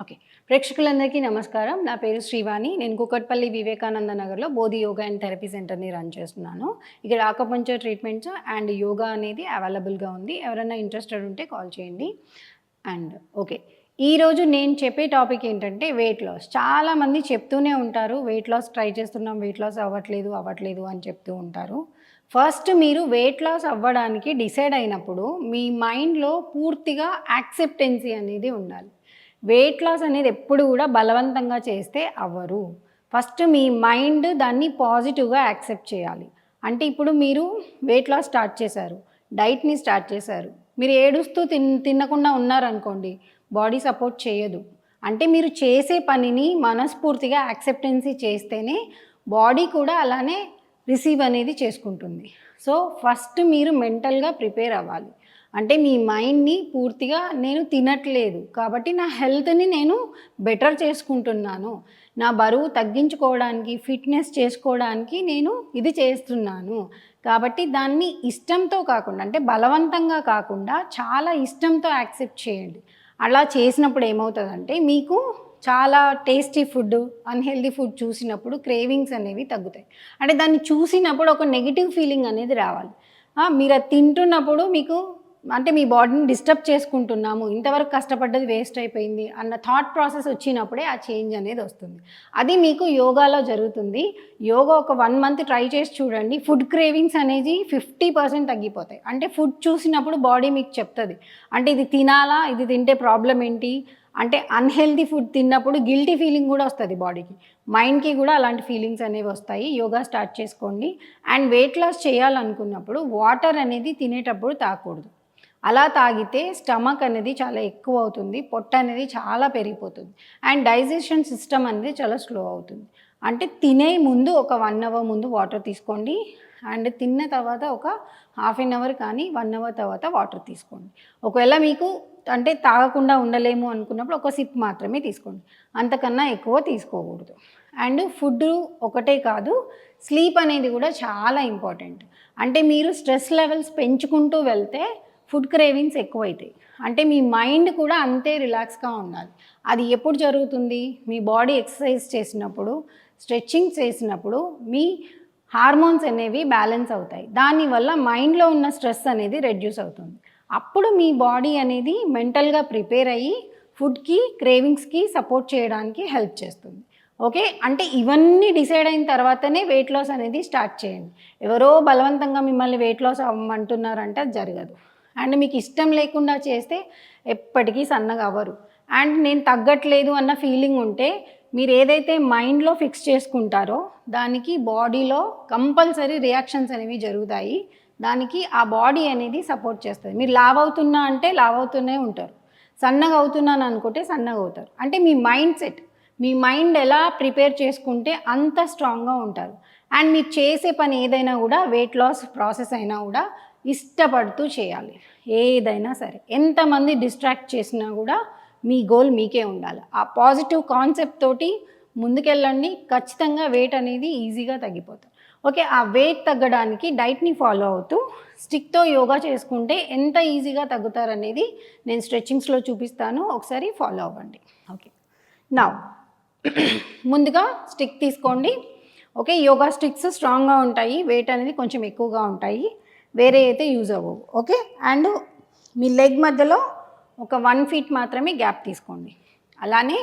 Okay ప్రేక్షకులందరికీ నమస్కారం. నా పేరు శ్రీవాణి. నేను కుకట్పల్లి వివేకానంద నగర్లో బోధి యోగా అండ్ థెరపీ సెంటర్ని రన్ చేస్తున్నాను. ఇక్కడ ఆకపంచర్ ట్రీట్మెంట్స్ అండ్ యోగా అనేది అవైలబుల్గా ఉంది. ఎవరైనా ఇంట్రెస్టెడ్ ఉంటే కాల్ చేయండి. And okay. ఈరోజు నేను చెప్పే టాపిక్ ఏంటంటే వెయిట్ లాస్ చాలామంది చెప్తూనే ఉంటారు వెయిట్ లాస్ ట్రై చేస్తున్నాం వెయిట్ లాస్ అవ్వట్లేదు అవ్వట్లేదు అని చెప్తూ ఉంటారు. ఫస్ట్ మీరు వెయిట్ లాస్ అవ్వడానికి డిసైడ్ అయినప్పుడు మీ మైండ్లో పూర్తిగా యాక్సెప్టెన్సీ అనేది ఉండాలి. వెయిట్ లాస్ అనేది ఎప్పుడు కూడా బలవంతంగా చేస్తే అవ్వరు. ఫస్ట్ మీ మైండ్ దాన్ని పాజిటివ్గా యాక్సెప్ట్ చేయాలి. అంటే ఇప్పుడు మీరు వెయిట్ లాస్ స్టార్ట్ చేశారు. డైట్ని స్టార్ట్ చేశారు. మీరు ఏడుస్తూ తిన్ తినకుండా ఉన్నారనుకోండి బాడీ సపోర్ట్ చేయదు. అంటే మీరు చేసే పనిని మనస్ఫూర్తిగా యాక్సెప్టెన్సీ చేస్తేనే బాడీ కూడా అలానే రిసీవ్ అనేది చేసుకుంటుంది. సో ఫస్ట్ మీరు మెంటల్గా ప్రిపేర్ అవ్వాలి. అంటే మీ మైండ్ని పూర్తిగా నేను తినట్లేదు. కాబట్టి నా హెల్త్ని నేను బెటర్ చేసుకుంటున్నాను. నా బరువు తగ్గించుకోవడానికి ఫిట్నెస్ చేసుకోవడానికి నేను ఇది చేస్తున్నాను. కాబట్టి దాన్ని ఇష్టంతో కాకుండా అంటే బలవంతంగా కాకుండా చాలా ఇష్టంతో యాక్సెప్ట్ చేయండి. అలా చేసినప్పుడు ఏమవుతుందంటే మీకు చాలా టేస్టీ ఫుడ్ అన్హెల్దీ ఫుడ్ చూసినప్పుడు క్రేవింగ్స్ అనేవి తగ్గుతాయి. అంటే దాన్ని చూసినప్పుడు ఒక నెగిటివ్ ఫీలింగ్ అనేది రావాలి. మీరు అది తింటున్నప్పుడు మీకు అంటే మీ బాడీని డిస్టర్బ్ చేసుకుంటున్నాము ఇంతవరకు కష్టపడ్డది వేస్ట్ అయిపోయింది అన్న థాట్ ప్రాసెస్ వచ్చినప్పుడే ఆ చేంజ్ అనేది వస్తుంది. అది మీకు యోగాలో జరుగుతుంది. యోగా ఒక వన్ మంత్ ట్రై చేసి చూడండి. ఫుడ్ క్రేవింగ్స్ అనేది ఫిఫ్టీ పర్సెంట్ తగ్గిపోతాయి. అంటే ఫుడ్ చూసినప్పుడు బాడీ మీకు చెప్తుంది. అంటే ఇది తినాలా? ఇది తింటే ప్రాబ్లం ఏంటి? అంటే అన్హెల్దీ ఫుడ్ తిన్నప్పుడు గిల్టీ ఫీలింగ్ కూడా వస్తుంది బాడీకి. మైండ్కి కూడా అలాంటి ఫీలింగ్స్ అనేవి వస్తాయి. యోగా స్టార్ట్ చేసుకోండి. అండ్ వెయిట్ లాస్ చేయాలనుకున్నప్పుడు వాటర్ అనేది తినేటప్పుడు తాగకూడదు అలా తాగితే స్టమక్ అనేది చాలా ఎక్కువ అవుతుంది పొట్ట అనేది చాలా పెరిగిపోతుంది. అండ్ డైజెషన్ సిస్టమ్ అనేది చాలా స్లో అవుతుంది. అంటే తినే ముందు ఒక వన్ అవర్ ముందు వాటర్ తీసుకోండి. అండ్ తిన్న తర్వాత ఒక హాఫ్ అన్ అవర్ కానీ వన్ అవర్ తర్వాత వాటర్ తీసుకోండి. ఒకవేళ మీకు అంటే తాగకుండా ఉండలేము అనుకున్నప్పుడు ఒక సిప్ మాత్రమే తీసుకోండి. అంతకన్నా ఎక్కువ తీసుకోకూడదు. అండ్ ఫుడ్ ఒకటే కాదు స్లీప్ అనేది కూడా చాలా ఇంపార్టెంట్. అంటే మీరు స్ట్రెస్ లెవెల్స్ పెంచుకుంటూ వెళ్తే ఫుడ్ క్రేవింగ్స్ ఎక్కువైతాయి. అంటే మీ మైండ్ కూడా అంతే రిలాక్స్గా ఉండాలి. అది ఎప్పుడు జరుగుతుంది? మీ బాడీ ఎక్సర్సైజ్ చేసినప్పుడు స్ట్రెచ్చింగ్ చేసినప్పుడు మీ హార్మోన్స్ అనేవి బ్యాలెన్స్ అవుతాయి. దానివల్ల మైండ్లో ఉన్న స్ట్రెస్ అనేది రెడ్యూస్ అవుతుంది. అప్పుడు మీ బాడీ అనేది మెంటల్గా ప్రిపేర్ అయ్యి ఫుడ్కి క్రేవింగ్స్కి సపోర్ట్ చేయడానికి హెల్ప్ చేస్తుంది. ఓకే? అంటే ఇవన్నీ డిసైడ్ అయిన తర్వాతనే వెయిట్ లాస్ అనేది స్టార్ట్ చేయండి. ఎవరో బలవంతంగా మిమ్మల్ని వెయిట్ లాస్ అవ్వమంటున్నారంటే అది జరగదు. అండ్ మీకు ఇష్టం లేకుండా చేస్తే ఎప్పటికీ సన్నగా అవ్వరు. అండ్ నేను తగ్గట్లేదు అన్న ఫీలింగ్ ఉంటే మీరు ఏదైతే మైండ్లో ఫిక్స్ చేసుకుంటారో దానికి బాడీలో కంపల్సరీ రియాక్షన్స్ అనేవి జరుగుతాయి. దానికి ఆ బాడీ అనేది సపోర్ట్ చేస్తుంది. మీరు లావ్ అవుతున్నా అంటే లావ్ అవుతూనే ఉంటారు. సన్నగా అవుతున్నాను అనుకుంటే సన్నగా అవుతారు. అంటే మీ మైండ్ సెట్ మీ మైండ్ ఎలా ప్రిపేర్ చేసుకుంటే అంత స్ట్రాంగ్గా ఉంటారు. అండ్ మీరు చేసే పని ఏదైనా కూడా వెయిట్ లాస్ ప్రాసెస్ అయినా కూడా ఇష్టపడుతూ చేయాలి. ఏదైనా సరే. ఎంతమంది డిస్ట్రాక్ట్ చేసినా కూడా మీ గోల్ మీకే ఉండాలి. ఆ పాజిటివ్ కాన్సెప్ట్ తోటి ముందుకెళ్ళండి. ఖచ్చితంగా వెయిట్ అనేది ఈజీగా తగ్గిపోతుంది. ఓకే ఆ వెయిట్ తగ్గడానికి డైట్ని ఫాలో అవుతూ స్టిక్తో యోగా చేసుకుంటే ఎంత ఈజీగా తగ్గుతారనేది నేను స్ట్రెచ్చింగ్స్లో చూపిస్తాను. ఒకసారి ఫాలో అవ్వండి. ఓకే. నా ముందుగా స్టిక్ తీసుకోండి. ఓకే యోగా స్టిక్స్ స్ట్రాంగ్గా ఉంటాయి. వెయిట్ అనేది కొంచెం ఎక్కువగా ఉంటాయి. వేరే అయితే యూజ్ అవ్వవు ఓకే అండ్ మీ లెగ్ మధ్యలో ఒక వన్ ఫీట్ మాత్రమే గ్యాప్ తీసుకోండి. అలానే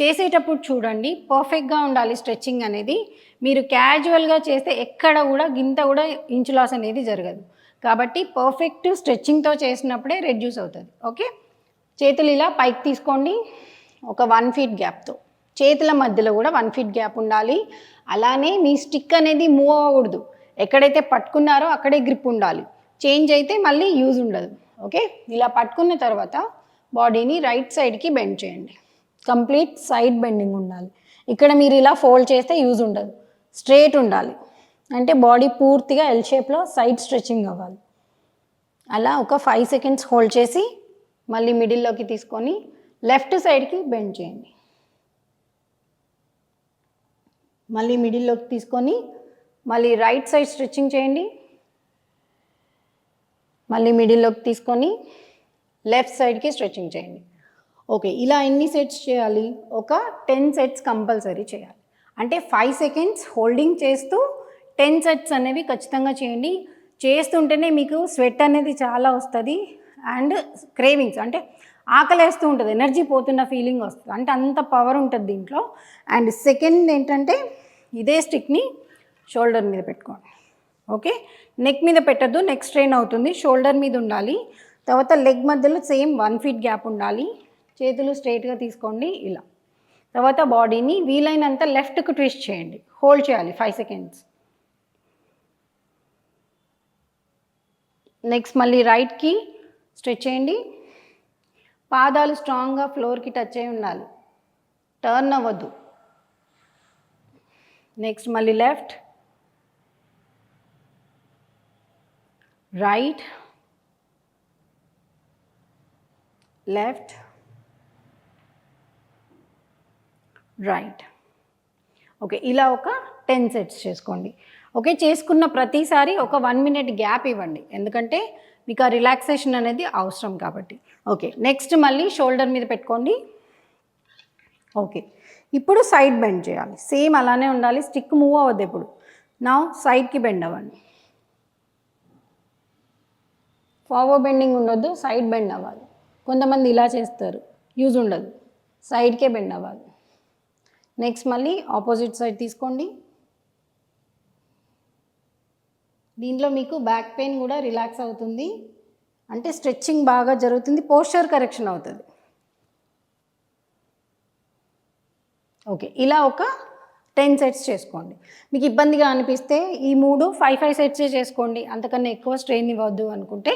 చేసేటప్పుడు చూడండి పర్ఫెక్ట్గా ఉండాలి స్ట్రెచ్చింగ్ అనేది. మీరు క్యాజువల్గా చేస్తే ఎక్కడ కూడా గింత కూడా ఇంచు లాస్ అనేది జరగదు. కాబట్టి పర్ఫెక్ట్ స్ట్రెచ్చింగ్తో చేసినప్పుడే రెడ్యూస్ అవుతుంది ఓకే చేతులు ఇలా పైకి తీసుకోండి ఒక వన్ ఫీట్ గ్యాప్తో చేతుల మధ్యలో కూడా వన్ ఫీట్ గ్యాప్ ఉండాలి. అలానే మీ స్టిక్ అనేది మూవ్ అవ్వకూడదు. ఎక్కడైతే పట్టుకున్నారో అక్కడే గ్రిప్ ఉండాలి. చేంజ్ అయితే మళ్ళీ యూజ్ ఉండదు. ఓకే ఇలా పట్టుకున్న తర్వాత బాడీని రైట్ సైడ్కి బెండ్ చేయండి. కంప్లీట్ సైడ్ బెండింగ్ ఉండాలి. ఇక్కడ మీరు ఇలా ఫోల్డ్ చేస్తే యూజ్ ఉండదు. స్ట్రేట్ ఉండాలి. అంటే బాడీ పూర్తిగా ఎల్ షేప్లో సైడ్ స్ట్రెచింగ్ అవ్వాలి. అలా ఒక ఫైవ్ సెకండ్స్ హోల్డ్ చేసి మళ్ళీ మిడిల్లోకి తీసుకొని లెఫ్ట్ సైడ్కి బెండ్ చేయండి. మళ్ళీ మిడిల్లోకి తీసుకొని మళ్ళీ రైట్ సైడ్ స్ట్రెచ్చింగ్ చేయండి. మళ్ళీ మిడిల్లోకి తీసుకొని లెఫ్ట్ సైడ్కి స్ట్రెచ్చింగ్ చేయండి. ఓకే ఇలా ఎన్ని సెట్స్ చేయాలి? ఒక టెన్ సెట్స్ కంపల్సరీ చేయాలి. అంటే ఫైవ్ సెకండ్స్ హోల్డింగ్ చేస్తూ టెన్ సెట్స్ అనేవి ఖచ్చితంగా చేయండి. చేస్తుంటేనే మీకు స్వెట్ అనేది చాలా వస్తుంది అండ్ క్రేవింగ్స్ అంటే ఆకలేస్తూ ఉంటుంది ఎనర్జీ పోతున్న ఫీలింగ్ వస్తుంది. అంటే అంత పవర్ ఉంటుంది దీంట్లో. అండ్ సెకండ్ ఏంటంటే ఇదే స్టిక్ని షోల్డర్ మీద పెట్టుకోండి. ఓకే? నెక్ మీద పెట్టద్దు నెక్ స్ట్రెయిన్ అవుతుంది. షోల్డర్ మీద ఉండాలి. తర్వాత లెగ్ మధ్యలో సేమ్ వన్ ఫీట్ గ్యాప్ ఉండాలి. చేతులు స్ట్రైట్గా తీసుకోండి ఇలా. తర్వాత బాడీని వీలైనంత లెఫ్ట్కు ట్విస్ట్ చేయండి. హోల్డ్ చేయాలి ఫైవ్ సెకండ్స్. నెక్స్ట్ మళ్ళీ రైట్కి స్ట్రెచ్ చేయండి. పాదాలు స్ట్రాంగ్గా ఫ్లోర్కి టచ్ అయి ఉండాలి. టర్న్ అవ్వద్దు. నెక్స్ట్ మళ్ళీ left. Right left right okay ఇలా ఒక టెన్ సెట్స్ చేసుకోండి. ఓకే చేసుకున్న ప్రతిసారి ఒక వన్ మినిట్ గ్యాప్ ఇవ్వండి. ఎందుకంటే మీకు ఆ రిలాక్సేషన్ అనేది అవసరం కాబట్టి. ఓకే నెక్స్ట్ మళ్ళీ షోల్డర్ మీద పెట్టుకోండి. ఓకే ఇప్పుడు సైడ్ బెండ్ చేయాలి. సేమ్ అలానే ఉండాలి స్టిక్ మూవ్ అవ్వద్దు ఇప్పుడు నా సైడ్కి బెండ్ అవ్వండి. ఫార్వర్డ్ బెండింగ్ ఉండొద్దు సైడ్ బెండ్ అవ్వాలి. కొంతమంది ఇలా చేస్తారు యూజ్ ఉండదు సైడ్కే బెండ్ అవ్వాలి. నెక్స్ట్ మళ్ళీ ఆపోజిట్ సైడ్ తీసుకోండి. దీంట్లో మీకు బ్యాక్ పెయిన్ కూడా రిలాక్స్ అవుతుంది. అంటే స్ట్రెచ్చింగ్ బాగా జరుగుతుంది పోస్చర్ కరెక్షన్ అవుతుంది. ఓకే ఇలా ఒక టెన్ సెట్స్ చేసుకోండి. మీకు ఇబ్బందిగా అనిపిస్తే ఈ మూడు ఫైవ్ ఫైవ్ సెట్సే చేసుకోండి. అంతకన్నా ఎక్కువ స్ట్రెయిన్ ఇవ్వద్దు అనుకుంటే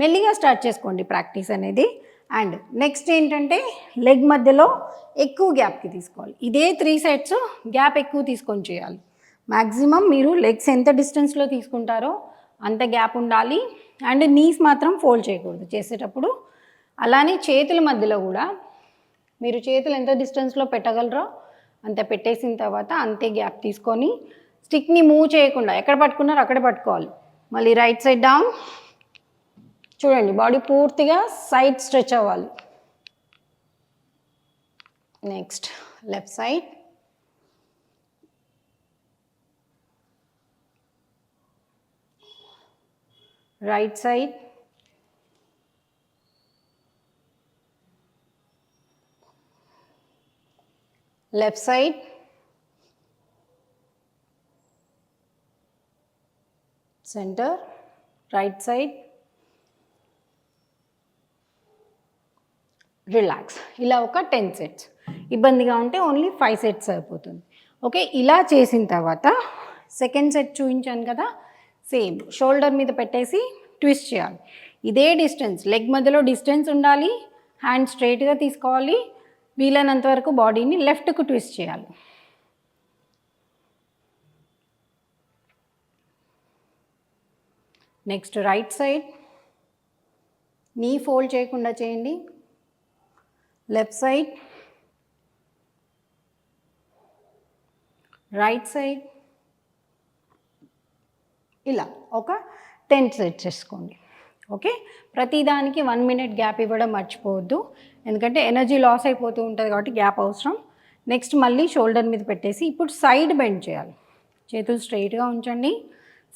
మెల్లిగా స్టార్ట్ చేసుకోండి ప్రాక్టీస్ అనేది. అండ్ నెక్స్ట్ ఏంటంటే లెగ్ మధ్యలో ఎక్కువ గ్యాప్కి తీసుకోవాలి. ఇదే త్రీ సెట్స్ గ్యాప్ ఎక్కువ తీసుకొని చేయాలి. మ్యాక్సిమం మీరు లెగ్స్ ఎంత డిస్టెన్స్లో తీసుకుంటారో అంత గ్యాప్ ఉండాలి. అండ్ నీస్ మాత్రం ఫోల్డ్ చేయకూడదు. చేసేటప్పుడు అలానే చేతుల మధ్యలో కూడా మీరు చేతులు ఎంత డిస్టెన్స్లో పెట్టగలరో అంత పెట్టేసిన తర్వాత అంతే గ్యాప్ తీసుకొని స్టిక్ని మూవ్ చేయకుండా ఎక్కడ పట్టుకున్నారో అక్కడ పట్టుకోవాలి. మళ్ళీ రైట్ సైడ్ డౌన్. చూడండి బాడీ పూర్తిగా సైడ్ స్ట్రెచ్ అవ్వాలి. Next left side. Right side. Left side center right side relax. ఇలా ఒక టెన్ సెట్స్. ఇబ్బందిగా ఉంటే ఓన్లీ ఫైవ్ సెట్స్ సరిపోతుంది. ఓకే ఇలా చేసిన తర్వాత సెకండ్ సెట్ చూపించాను కదా సేమ్. షోల్డర్ మీద పెట్టేసి ట్విస్ట్ చేయాలి. ఇదే డిస్టెన్స్. లెగ్ మధ్యలో డిస్టెన్స్ ఉండాలి. హ్యాండ్ స్ట్రైట్గా తీసుకోవాలి. వీలైనంత వరకు బాడీని లెఫ్ట్కు ట్విస్ట్ చేయాలి. Next right side. Knee fold చేయకుండా చేయండి. Left side. Right side. ఇలా ఒక టెన్ సెట్ చేసుకోండి. ఓకే? ప్రతిదానికి వన్ మినిట్ గ్యాప్ ఇవ్వడం మర్చిపోవద్దు. ఎందుకంటే ఎనర్జీ లాస్ అయిపోతూ ఉంటుంది కాబట్టి గ్యాప్ అవసరం. నెక్స్ట్ మళ్ళీ షోల్డర్ మీద పెట్టేసి ఇప్పుడు సైడ్ బెండ్ చేయాలి. చేతులు స్ట్రైట్గా ఉంచండి.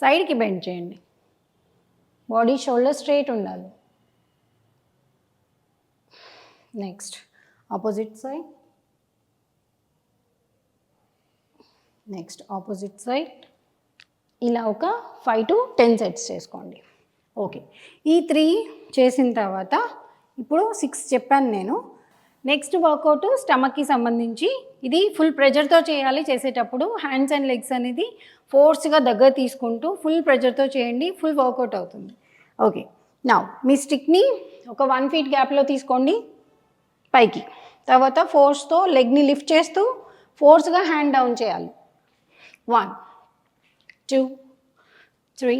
సైడ్కి బెండ్ చేయండి. బాడీ షోల్డర్ స్ట్రైట్ ఉండాలి. Next opposite side next opposite side ఇలా ఒక ఫైవ్ టు టెన్ సెట్స్ చేసుకోండి. ఓకే ఈ త్రీ చేసిన తర్వాత ఇప్పుడు సిక్స్ చెప్పాను నేను. నెక్స్ట్ వర్కౌట్ స్టమక్కి సంబంధించి. ఇది ఫుల్ ప్రెజర్తో చేయాలి. చేసేటప్పుడు హ్యాండ్స్ అండ్ లెగ్స్ అనేది ఫోర్స్గా దగ్గర తీసుకుంటూ ఫుల్ ప్రెజర్తో చేయండి. ఫుల్ వర్కౌట్ అవుతుంది. ఓకే. నా మీ స్టిక్ని ఒక వన్ ఫీట్ గ్యాప్లో తీసుకోండి. పైకి. తర్వాత ఫోర్స్తో లెగ్ని లిఫ్ట్ చేస్తూ ఫోర్స్గా హ్యాండ్ డౌన్ చేయాలి. One two three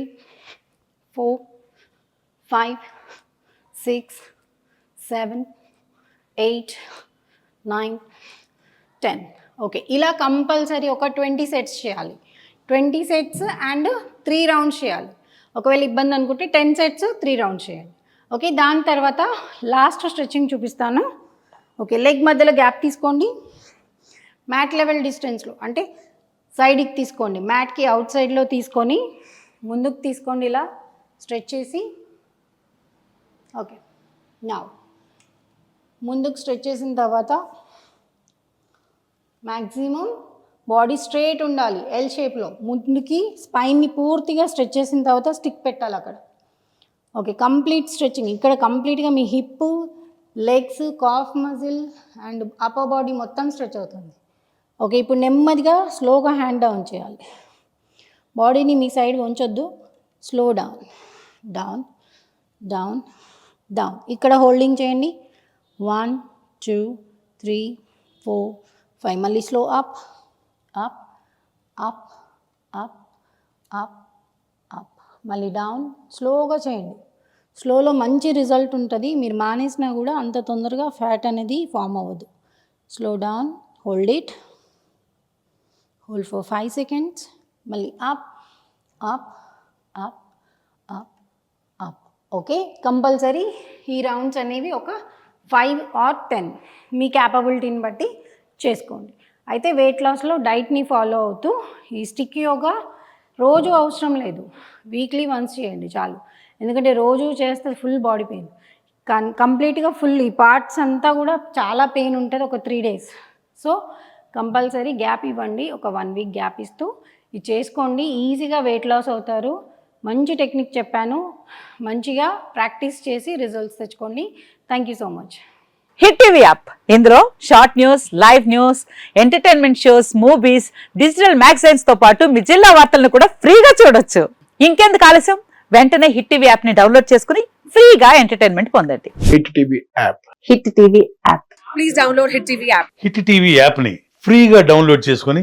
four five six seven eight nine ten. Okay ఇలా కంపల్సరీ ఒక ట్వంటీ సెట్స్ చేయాలి. Twenty sets and three rounds చేయాలి. ఒకవేళ ఇబ్బంది అనుకుంటే టెన్ సెట్స్ త్రీ రౌండ్స్ చేయాలి. ఓకే దాని తర్వాత లాస్ట్ స్ట్రెచ్చింగ్ చూపిస్తాను. ఓకే లెగ్ మధ్యలో గ్యాప్ తీసుకోండి. మ్యాట్ లెవెల్ డిస్టెన్స్లో అంటే సైడ్కి తీసుకోండి. మ్యాట్కి అవుట్ సైడ్లో తీసుకొని ముందుకు తీసుకోండి ఇలా స్ట్రెచ్ చేసి. ఓకే నా. ముందుకు స్ట్రెచ్ చేసిన తర్వాత మ్యాక్సిమం బాడీ స్ట్రేట్ ఉండాలి ఎల్ షేప్లో ముందుకి స్పైన్ని పూర్తిగా స్ట్రెచ్ చేసిన తర్వాత స్టిక్ పెట్టాలి అక్కడ. Okay complete stretching. ఇక్కడ కంప్లీట్గా మీ hip legs calf muscle and upper body మొత్తం స్ట్రెచ్ అవుతుంది. ఓకే ఇప్పుడు నెమ్మదిగా స్లోగా హ్యాండ్ డౌన్ చేయాలి. బాడీని మీ side ఉంచొద్దు. Slow down down down down ఇక్కడ హోల్డింగ్ చేయండి. One two three four. Five మళ్ళీ slow up up up up up up. మళ్ళీ డౌన్. స్లోగా చేయండి. స్లోలో మంచి రిజల్ట్ ఉంటుంది. మీరు మానేసినా కూడా అంత తొందరగా ఫ్యాట్ అనేది ఫామ్ అవ్వదు. Slow down. Hold it. Hold for five seconds. మళ్ళీ up up up up up. Okay? Compulsory ఈ రౌండ్స్ అనేవి ఒక ఫైవ్ ఆర్ టెన్ మీ క్యాపబిలిటీని బట్టి చేసుకోండి. అయితే వెయిట్ లాస్లో డైట్ని ఫాలో అవుతూ ఈ స్టిక్ యోగా రోజు అవసరం లేదు. వీక్లీ వన్స్ చేయండి చాలు. ఎందుకంటే రోజు చేస్తే ఫుల్ బాడీ పెయిన్ కన్ కంప్లీట్గా ఫుల్ ఈ పార్ట్స్ అంతా కూడా చాలా పెయిన్ ఉంటుంది ఒక three days so compulsory gap ఇవ్వండి. ఒక వన్ వీక్ గ్యాప్ ఇస్తూ. ఇది చేసుకోండి. ఈజీగా వెయిట్ లాస్ అవుతారు. మంచి టెక్నిక్ చెప్పాను. మంచిగా ప్రాక్టీస్ చేసి రిజల్ట్స్ తెచ్చుకోండి. Thank you so much hit TV app. ఇందులో short news live news entertainment shows movies digital మ్యాగజైన్స్తో పాటు మీ జిల్లా వార్తలను కూడా ఫ్రీగా చూడొచ్చు. ఇంకెందుకు ఆలస్యం? వెంటనే హిట్ టీవీ యాప్ని డౌన్లోడ్ చేసుకుని ఫ్రీగా ఎంటర్టైన్మెంట్ పొందండి. Hit TV app. Hit TV app. Please download Hit TV app. Hit TV యాప్ని ఫ్రీగా డౌన్లోడ్ చేసుకొని